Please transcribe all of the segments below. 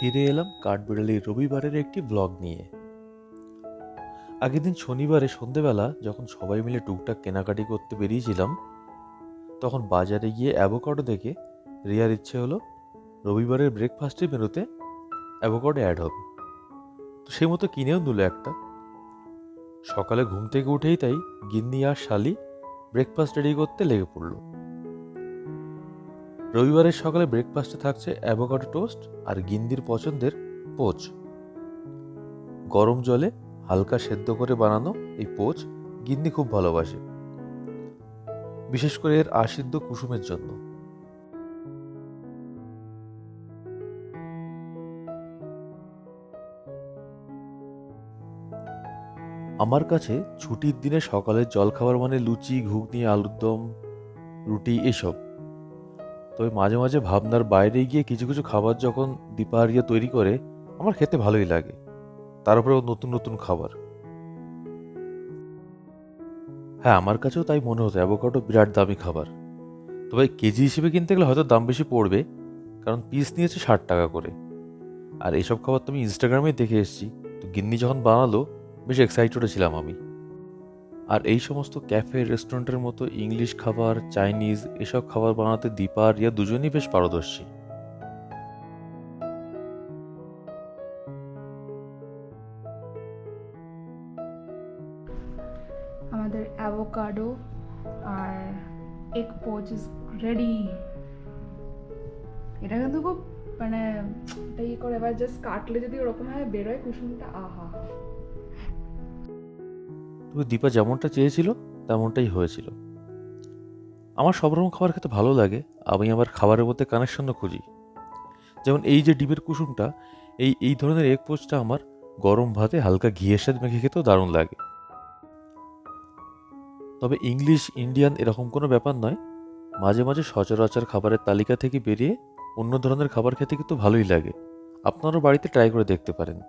ফিরে এলাম কাঠবিড়ালির রবিবারের একটি ব্লগ নিয়ে। আগের দিন শনিবারে সন্ধেবেলা যখন সবাই মিলে টুকটাক কেনাকাটি করতে বেরিয়েছিলাম, তখন বাজারে গিয়ে অ্যাভোকাডো দেখে রিয়ার ইচ্ছে হলো রবিবারের ব্রেকফাস্টে মেনুতে অ্যাভোকাডো অ্যাড হবে। তো সেই মতো কিনেও নিল একটা। সকালে ঘুম থেকে উঠেই তাই গিন্নি আর শালি ব্রেকফাস্ট রেডি করতে লেগে পড়ল। রবিবারের সকালে ব্রেকফাস্টে থাকছে অ্যাভোকাডো টোস্ট আর গিন্দির পছন্দের পোচ গরম জলে হালকা সেদ্ধ করে বানানো এই পোচ গিন্দি খুব ভালোবাসে। বিশেষ করে এর আসিদ্ধ কুসুমের জন্য। আমার কাছে ছুটির দিনে সকালের জলখাবার মানে লুচি, ঘুগনি আলুর দম রুটি এসব। তবে মাঝে মাঝে ভাবনার বাইরে গিয়ে কিছু কিছু খাবার যখন দীপাহারিয়া তৈরি করে, আমার খেতে ভালোই লাগে। তার উপরেও নতুন নতুন খাবার। হ্যাঁ আমার কাছেও তাই মনে হতো, অ্যাভোকাডো বিরাট দামি খাবার। তবে কেজি হিসেবে কিনতে গেলে হয়তো দাম বেশি পড়বে, কারণ পিস নিয়েছে ষাট টাকা করে। আর এইসব খাবার তো আমি ইনস্টাগ্রামে দেখে এসেছি। তো গিন্নি যখন বানালো, বেশ এক্সাইটেড ছিলাম আমি। আর এই সমস্ত ক্যাফে, রেস্টুরেন্টের মতো ইংলিশ খাবার, চাইনিজ, এসব খাবার বানাতে দীপা আর রিয়া দুজনেই বেশ পারদর্শী। আমাদের অ্যাভোকাডো আর এগ পোচ ইজ রেডি। এটা কিন্তু খুব মানে এটা ইয়ে করে? এবার জাস্ট কাটলে যদি ওরকম ভাবে বেরোয় কুসুমটা, আহা। তবে দীপা যেমনটা চেয়েছিল, তেমনটাই হয়েছিল। আমার সব রকম খাবার খেতে ভালো লাগে, আমি আবার খাবারের মধ্যে কানেকশনও খুঁজি। যেমন এই যে ডিমের কুসুমটা, এই এই ধরনের এগ পোচটা আমার গরম ভাতে হালকা ঘিয়ের সাথে মেখে খেতেও দারুণ লাগে। তবে ইংলিশ, ইন্ডিয়ান এরকম কোনো ব্যাপার নয়। মাঝে মাঝে সচরাচর খাবারের তালিকা থেকে বেরিয়ে অন্য ধরনের খাবার খেতে কিন্তু ভালোই লাগে। আপনারও বাড়িতে ট্রাই করে দেখতে পারেন।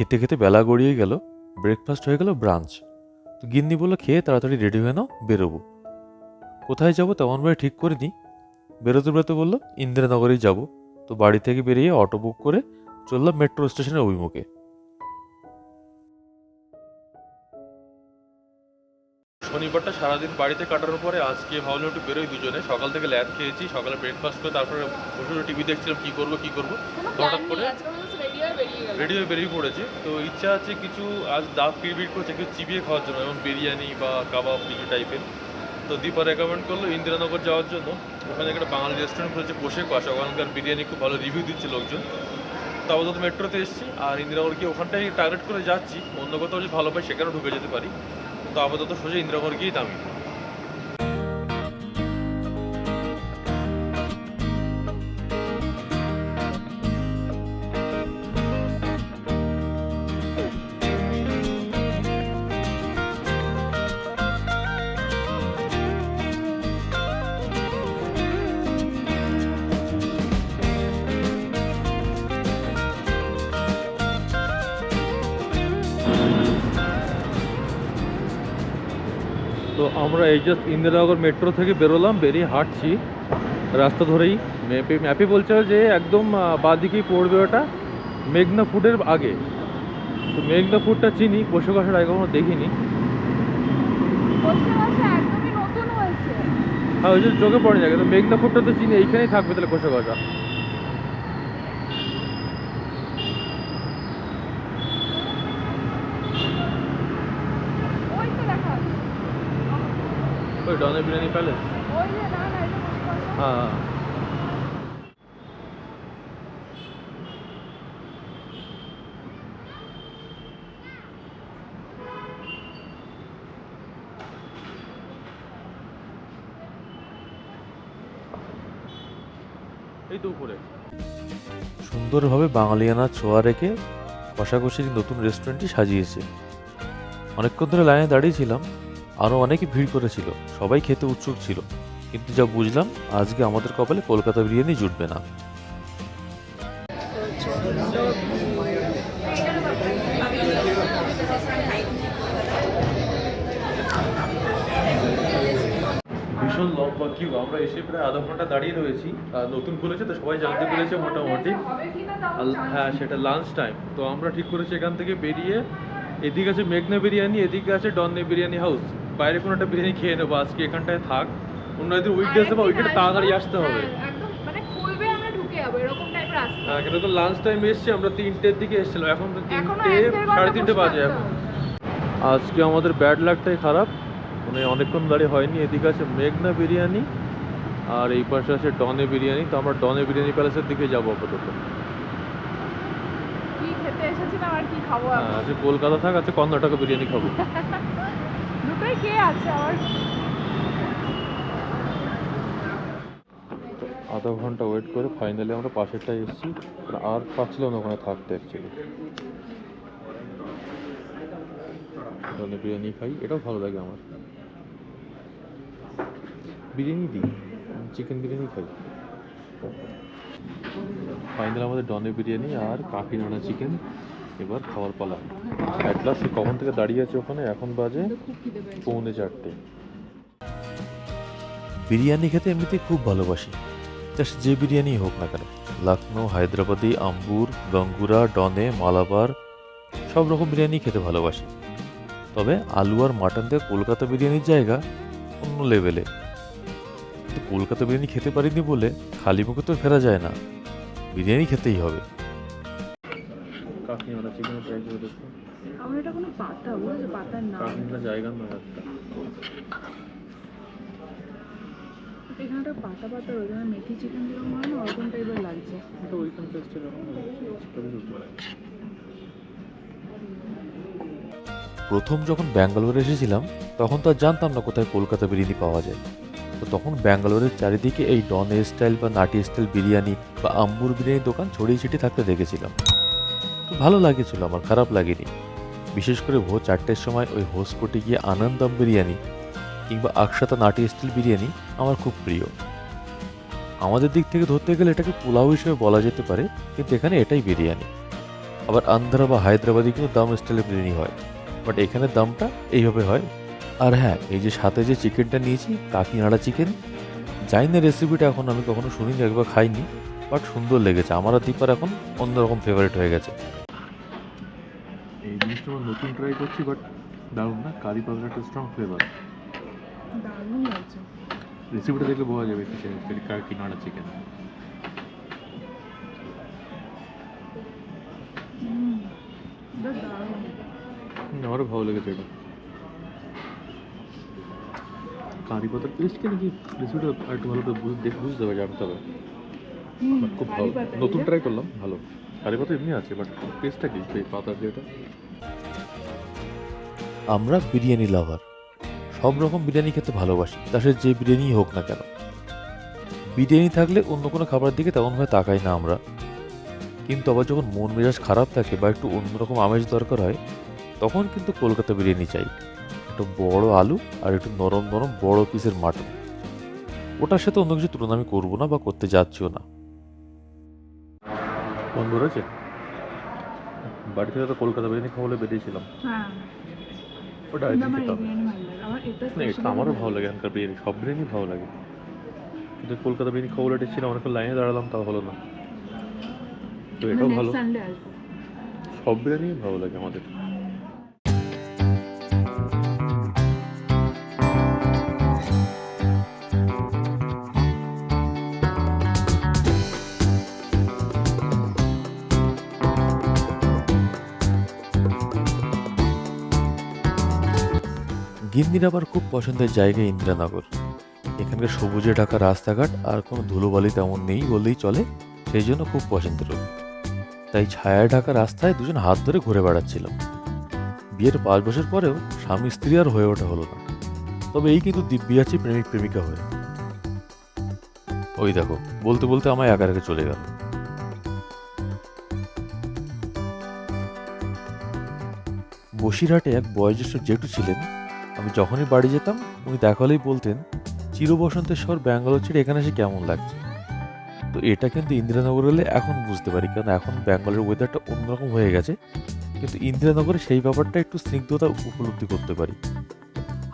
খেতে খেতে বেলা গড়িয়ে গেল ব্রেকফাস্ট হয়ে গেল ব্রাঞ্চ তো গিন্নি বলল খেয়ে তাড়াতাড়ি রেডি হয়ে নাও বেরোবো। কোথায় যাব তেমনভাবে ঠিক করিনি। বেরোতে বেরোতে বলল ইন্দিরানগরেই যাব। তো বাড়ি থেকে বেরিয়ে অটো বুক করে চললাম মেট্রো স্টেশনের অভিমুখে। শনিবারটা সারাদিন বাড়িতে কাটানোর পরে আজকে ভাবলাম একটু বেরোই দুজনে। সকাল থেকে ল্যাদ খেয়েছি সকালে ব্রেকফাস্ট করে তারপরে বসে টিভি দেখছিলাম কি করব কি করব। হঠাৎ করে রেডি হয়ে বেরিয়ে পড়েছে। তো ইচ্ছা আছে কিছু, আজ দাঁত পিড়বিড় করছে, কিছু চিবিয়ে খাওয়ার জন্য, যেমন বিরিয়ানি বা কাবাব, কিছু টাইপের। তো দীপা রেকমেন্ড করল ইন্দিরানগর যাওয়ার জন্য। ওখানে একটা বাঙালি রেস্টুরেন্ট খুলেছে, বসে কষা ওখানকার বিরিয়ানি খুব ভালো রিভিউ দিচ্ছে লোকজন। তো আপাতত মেট্রোতে এসেছি, আর ইন্দিরানগর গিয়ে ওখানটাই টার্গেট করে যাচ্ছি। অন্য কোথাও যদি ভালো পাই, সেখানেও ঢুকে যেতে পারি। তো আপাতত সোজা ইন্দিরানগর গিয়েই দামি তো আমরা এই জাস্ট ইন্দিরানগর মেট্রো থেকে বেরোলাম বেরিয়ে হাঁটছি। রাস্তা ধরেই ম্যাপে ম্যাপে বলছে যে একদম বাঁদিকেই পড়বে ওটা মেঘনা ফুডের আগে। তো মেঘনা ফুডটা চিনি কষে কষার আগে কখনো দেখিনি। হ্যাঁ ওই যে চোখে পড়ে যাবে তো মেঘনা ফুডটা তো চিনি এইখানেই থাকবে তাহলে কষে কষা ওই তো দেখা যাচ্ছে। ওই ডনে বিরিয়ানি প্যালেস ওই যে না না এটা বসে বসে। হ্যাঁ এই তো উপরে। সুন্দরভাবে বাঙালিয়ানা ছোঁয়া রেখে কষাকষির নতুন রেস্টুরেন্টটি সাজিয়েছে। অনেকক্ষণ ধরে লাইনে দাঁড়িয়েছিলাম আরও অনেকে ভিড় করেছিল। সবাই খেতে উৎসুক ছিল। কিন্তু যা বুঝলাম, আজকে আমাদের কপালে কলকাতা বিরিয়ানি জুটবে না। ভীষণ লম্বা কিউ আমরা এসে প্রায় আধা ঘণ্টা দাঁড়িয়ে রয়েছি। নতুন খুলেছে তো সবাই জানতে পেরেছে মোটামুটি। হ্যাঁ সেটা লাঞ্চ টাইম তো আমরা ঠিক করেছি এখান থেকে বেরিয়ে এদিকে আছে মেঘনা বিরিয়ানি, এদিকে আছে ডন্নে বিরিয়ানি হাউস বাইরে কোনো একটা বিরিয়ানি খেয়ে নেব আজকে এখানটায় থাক। অন্য একদিন উইকডেজ বা উইকেটে তাড়াতাড়ি আসতে হবে। হ্যাঁ, মানে খুলবে আমরা ঢুকে যাব এরকম টাইপের আসতে হ্যাঁ কেন তো লাঞ্চ টাইম এসছে আমরা তিনটের দিকে এসেছিলাম এখন তো তিনটে সাড়ে তিনটে বাজে এখন। আজকে আমাদের ব্যাড লাকটাই খারাপ মানে অনেকক্ষণ দাঁড়িয়ে হয়নি এদিকে আছে মেঘনা বিরিয়ানি আর এই পাশে আছে ডনে বিরিয়ানি তো আমরা ডনে বিরিয়ানি প্যালেসের দিকে যাব আপাতত। হ্যাঁ কলকাতা থাক আছে কর্ণাটকা বিরিয়ানি খাব। দুটোই কে আছে আমার আধা ঘণ্টা ওয়েট করে ফাইনালি আমরা পাশেরটায় এসেছি। আর পাচ্ছিলাম না ওখানে থাকতে অ্যাকচুয়ালি ডনে বিরিয়ানি খাই, এটাও ভালো লাগে আমার। বিরিয়ানি দিই চিকেন বিরিয়ানি খাই। ফাইনাল আমাদের ডনে বিরিয়ানি আর কাকিনাড়া চিকেন এবার খাওয়ার পালা। অ্যাট লাস্ট কখন থেকে দাঁড়িয়ে আছে ওখানে? এখন বাজে পৌনে চারটে। বিরিয়ানি খেতে এমনিতেই খুব ভালোবাসি। জাস্ট যে বিরিয়ানি হোক না কেন লখনৌ হায়দ্রাবাদি, আম্বুর, গঙ্গুরা, ডনে, মালাবার, সব রকম বিরিয়ানি খেতে ভালোবাসি। তবে আলু আর মাটন দিয়ে কলকাতা বিরিয়ানির জায়গা অন্য লেভেলে। কলকাতা বিরিয়ানি খেতে পারিনি বলে খালি মুখে তো ফেরা যায় না। বিরিয়ানি খেতেই হবে। কাকিনাড়া চিকেন ট্রাই করে দেখো। আমার এটা কোনো পাতা বুঝেছ পাতার নাম। কাকিনাড়া জায়গা নয় একটা। এখানে একটা পাতা পাতা রয়েছে মানে মেথি চিকেন যেরকম হয় না ওরকম টাইপের লাগছে। এটা ওইখান টেস্টে যখন প্রথম যখন ব্যাঙ্গালোরে এসেছিলাম তখন তো আর জানতাম না কোথায় কলকাতা বিরিয়ানি পাওয়া যায়। তো তখন ব্যাঙ্গালোরের চারিদিকে এই ডন স্টাইল বা নাটি স্টাইল বিরিয়ানি বা আম্বুর বিরিয়ানির দোকান ছড়িয়ে ছিটিয়ে থাকতে দেখেছিলাম। ভালো লাগেছিল আমার খারাপ লাগেনি। বিশেষ করে ভোর চারটের সময় ওই হোসপোটে গিয়ে আনন্দম বিরিয়ানি কিংবা আকসাতা নাটি স্টিল বিরিয়ানি আমার খুব প্রিয়। আমাদের দিক থেকে ধরতে গেলে এটাকে পোলাও হিসেবে বলা যেতে পারে, কিন্তু এখানে এটাই বিরিয়ানি। আবার আন্ধ্রা বা হায়দ্রাবাদে কিন্তু দাম স্টাইলের বিরিয়ানি হয়, বাট এখানে দামটা এইভাবে হয়। আর হ্যাঁ এই যে সাথে যে চিকেনটা নিয়েছি, কাকিনাড়া চিকেন জানি না রেসিপিটা এখন আমি কখনো শুনিনি, একবার খাইনি, বাট সুন্দর লেগেছে। আমার দীপার এখন অন্যরকম ফেভারিট হয়ে গেছে। জিনিসটা আমরা নতুন ট্রাই করছি বাট দারুণ না? কারি পাতার একটা স্ট্রং ফ্লেভার দারুণ লাগছে। রেসিপিটা দেখলে বোঝা যাবে কিসের অ্যাকচুয়ালি কাকিনাড়া চিকেন হুম এটা দারুণ। আমারও ভালো লেগেছে এটা। কারি পাতার টেস্ট কি? নাকি রেসিপিটা আর একটু ভালো করে বুঝ- বুঝতে হবে জানতে হবে। খুব ভালো। নতুন ট্রাই করলাম ভালো। কারি পাতা এমনি আছে বাট টেস্টটা কি? এই পাতার যেটা আমরা বিরিয়ানি লাভার সব রকম বিরিয়ানি খেতে ভালোবাসি, তা সে যে বিরিয়ানি হোক না কেন। বিরিয়ানি থাকলে অন্য কোনো খাবারের দিকে তেমনভাবে তাকাই না আমরা। কিন্তু আবার যখন মন মেজাজ খারাপ থাকে বা একটু অন্যরকম আমেজ দরকার হয়, তখন কিন্তু কলকাতা বিরিয়ানি চাই। একটু বড় আলু আর একটু নরম নরম বড় পিসের মাটন। ওটার সাথে অন্য কিছু তুলনা আমি করব না বা করতে যাচ্ছিও না। মন ধরেছে বাড়ি থেকে তো কলকাতা বিরিয়ানি খাওয়ালে বেরিয়েছিলাম। হ্যাঁ। ওটা খেতে হবে। এটা না এটা আমারও ভালো লাগে এখানকার বিরিয়ানি সব বিরিয়ানি ভালো লাগে। কিন্তু কলকাতা বিরিয়ানি খাওয়ালে ছিল অনেকক্ষণ লাইনে দাঁড়ালাম তাও হলো না। তো এটাও ভালো। সব বিরিয়ানি ভালো লাগে আমাদের। গিন্নির আবার খুব পছন্দের জায়গা ইন্দিরানগর। এখানকার সবুজে ঢাকা রাস্তাঘাট আর কোনো ধুলোবালি তেমন নেই বললেই চলে, সেই জন্য খুব পছন্দের। তাই ছায়া ঢাকা রাস্তায় দুজন হাত ধরে ঘুরে বেড়াচ্ছিলাম। বিয়ের পাঁচ বছর পরেও স্বামী স্ত্রী আর হয়ে ওঠা হলো না। তবে এই কিন্তু দিব্যি আছে প্রেমিক প্রেমিকা হয়ে। ওই দেখো, বলতে বলতে আমায় একা রেখে চলে গেল। বসিরহাটে এক বয়োজ্যেষ্ঠ জেঠু ছিলেন আমি যখনই বাড়ি যেতাম, উনি দেখা হলেই বলতেন চিরবসন্তের শহর ব্যাঙ্গালোর ছেড়ে এখানে এসে কেমন লাগছে? তো এটা কিন্তু ইন্দিরানগর হলে এখন বুঝতে পারি, কারণ এখন ব্যাঙ্গালোরের ওয়েদারটা অন্যরকম হয়ে গেছে। কিন্তু ইন্দিরানগরে সেই ব্যাপারটা একটু স্নিগ্ধতা উপলব্ধি করতে পারি।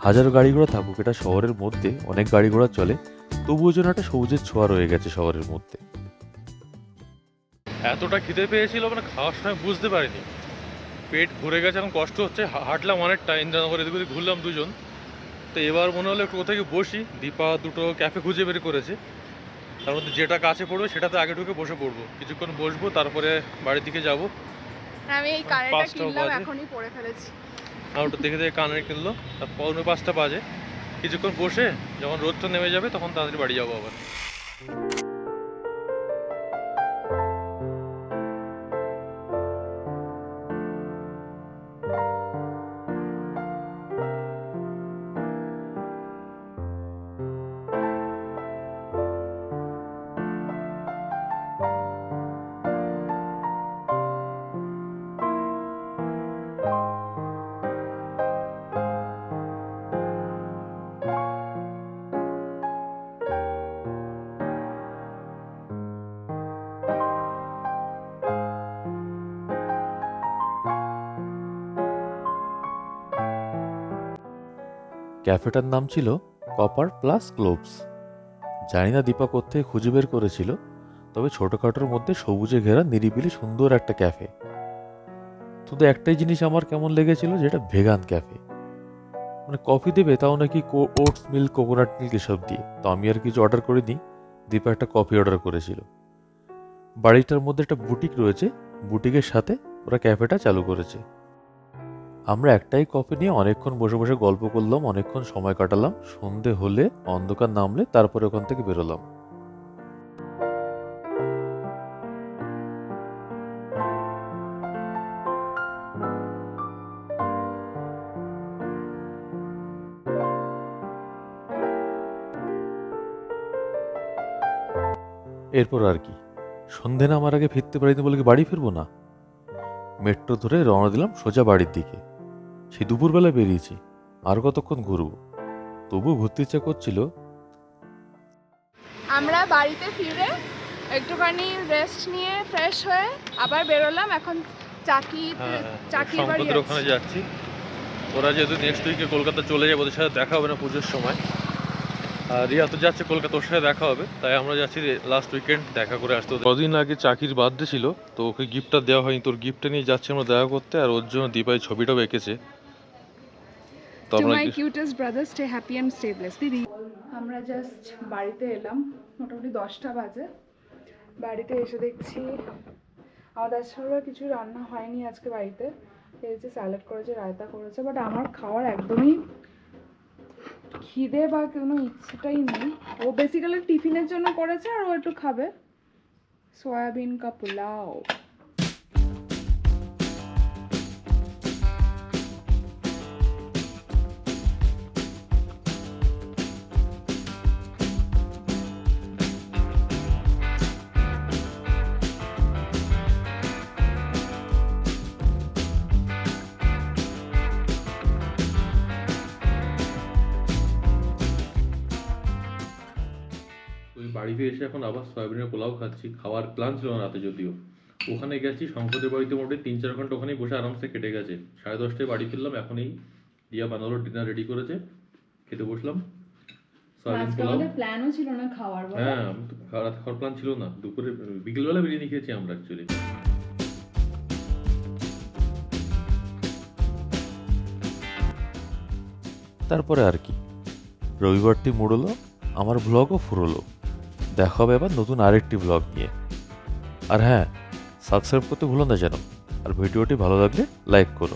হাজারো গাড়ি ঘোড়া থাকুক, এটা শহরের মধ্যে, অনেক গাড়ি ঘোড়া চলে, তবুও যেন একটা সবুজের ছোঁয়া রয়ে গেছে শহরের মধ্যে। এতটা খিদে পেয়েছিল মানে খাওয়ার সময় বুঝতে পারিনি। পেট ভরে গেছে এখন কষ্ট হচ্ছে। হাঁটলাম অনেকটা ইন্দ্রানগর এদিক ওদিক ঘুরলাম দুজন। তো এবার মনে হলো একটু কোথায় বসি দীপা দুটো ক্যাফে খুঁজে বের করেছে। তার মধ্যে যেটা কাছে পড়বে সেটাতে আগে ঢুকে বসে পড়ব। কিছুক্ষণ বসবো তারপরে বাড়ির দিকে যাব। আমি এই কানেরটা কিনলাম বাজে। এখনই পরে ফেলেছি। আর ওটা দেখে দেখে কানের কিনলো। তার পৌনে পাঁচটা বাজে। কিছুক্ষণ বসে যখন রোদটা নেমে যাবে তখন তাড়াতাড়ি বাড়ি যাব আবার। ক্যাফেটার নাম ছিল কপার প্লাস গ্লোবস জানি না দীপা কোথায় খুঁজে বের করেছিল, তবে ছোটোখাটোর মধ্যে সবুজে ঘেরা নিরিবিলি সুন্দর একটা ক্যাফে। শুধু একটাই জিনিস আমার কেমন লেগেছিল, যেটা ভেগান ক্যাফে। মানে কফি দেবে, তাও নাকি ওটস, মিল্ক, কোকোনাট মিল্ক এসব দিয়ে। তো আমি আর কিছু অর্ডার করিনি, দীপা একটা কফি অর্ডার করেছিল। বাড়িটার মধ্যে একটা বুটিক রয়েছে, বুটিকের সাথে ওরা ক্যাফেটা চালু করেছে। আমরা একটাই কফি নিয়ে অনেকক্ষণ বসে বসে গল্প করলাম, অনেকক্ষণ সময় কাটালাম। সন্ধে হলে অন্ধকার নামলে তারপরে ওখান থেকে বেরোলাম। এরপর আর কি? সন্ধে নামার আগে ফিরতে পারিনি বলে কি বাড়ি ফিরবো না? মেট্রো ধরে রওনা দিলাম সোজা বাড়ির দিকে। সেই দুপুরবেলা বেরিয়েছি। আর কতক্ষণ ঘুরবো? তবু ঘুরতে ইচ্ছা করছিল। আমরা বাড়িতে ফিরে একটুখানি রেস্ট নিয়ে ফ্রেশ হয়ে আবার বেরোলাম। এখন চাকি হ্যাঁ চাকির বাড়ি ওখানে যাচ্ছি। যাচ্ছি ওরা যেহেতু নেক্সট উইকে কলকাতা চলে যাবে ওদের সাথে দেখা হবে না পুজোর সময়। আর রিয়া তো যাচ্ছে কলকাতা ওর সাথে দেখা হবে। তাই আমরা যাচ্ছি লাস্ট উইকেন্ড দেখা করে আসতে কদিন আগে চাকির বার্থডে ছিল তো ওকে গিফটটা দেওয়া হয়নি। তোর গিফটটা নিয়ে যাচ্ছি আমরা দেখা করতে আর ওর জন্য দীপাই ছবিটাও এঁকেছে। তো To আমরা my cutest brother, stay happy and stay blessed. দিদি। আমরা জাস্ট বাড়িতে এলাম মোটামুটি দশটা বাজে। বাড়িতে এসে দেখছি আমাদের ছাড়া কিছু রান্না হয়নি আজকে বাড়িতে। এই যে স্যালাড করেছে রায়তা করেছে বাট আমার খাওয়ার একদমই খিদে বা কোনো ইচ্ছেটাই নেই। ও বেসিক্যালি টিফিনের জন্য করেছে আর ও একটু খাবে। সয়াবিন কা পোলাও। বাড়িতে এসে এখন আবার সয়াবিনের পোলাও খাচ্ছি খাওয়ার প্ল্যান ছিল না রাতে যদিও। ওখানে গেছি শঙ্করের বাড়িতে মোটামুটি তিন চার ঘণ্টা ওখানেই বসে আরামসে কেটে গেছে। সাড়ে দশটায় বাড়ি ফিরলাম এখনই দিয়া বানালো ডিনার রেডি করেছে খেতে বসলাম। সয়াবিন পোলাও। প্ল্যানও ছিল না খাওয়ার হ্যাঁ রাতে খাওয়ার প্ল্যান ছিল না। দুপুরে বিকেলবেলা বিরিয়ানি খেয়েছি আমরা অ্যাকচুয়ালি তারপরে আর কি। রবিবারটি মুড়লো আমার ব্লগও ফুরলো। দেখা হবে আবার নতুন আরেকটি ব্লগ নিয়ে। আর হ্যাঁ সাবস্ক্রাইব করতে ভুলো না যেন। আর ভিডিওটি ভালো লাগলে লাইক করো।